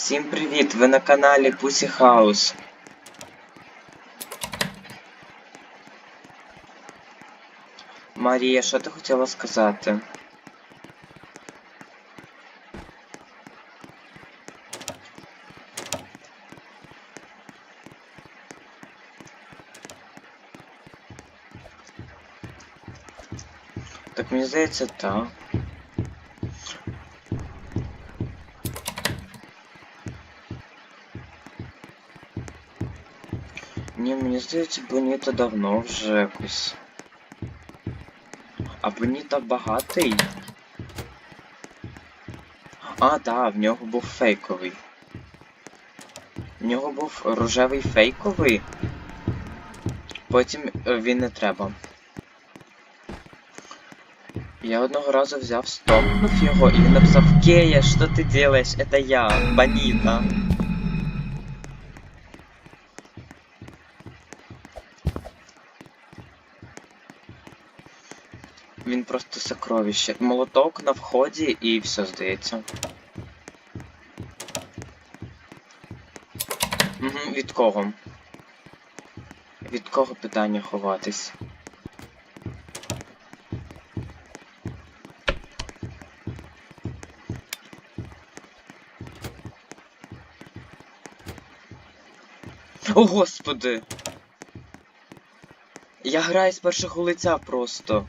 Всім привіт! Ви на каналі Pussy House. Марія, що ти хотіла сказати? Так мені здається, так. Ні, мені здається, Боніта давно вже якось. А Боніта багатий. А, так, в нього був фейковий. В нього був рожевий фейковий. Потім е, він не треба. Я одного разу взяв стопнув його і він написав Кея, що ти делаешь? Это я, Боніта. Він просто сокровище. Молоток на вході і все здається. Угу, від кого? Від кого питання ховатись? О, господи! Я граю з першого лиця просто.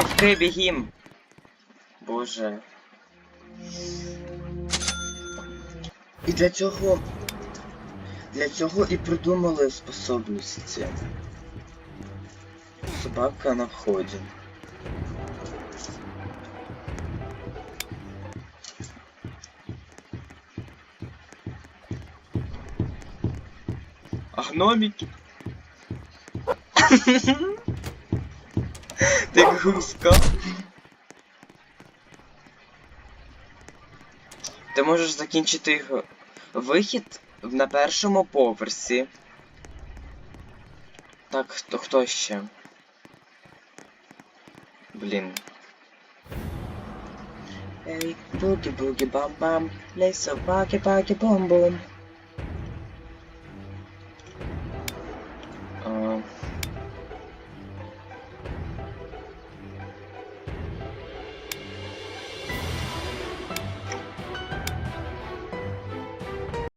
Дівки, бігім! Боже. І для цього. Для цього і придумали способності. Собака на вході. А гномики? Ти гуска. Ти можеш закінчити його вихід на першому поверсі. Так, хто, хто ще? Блін. Ей, бугі бугі бам бам, лей собаки паки бом бом.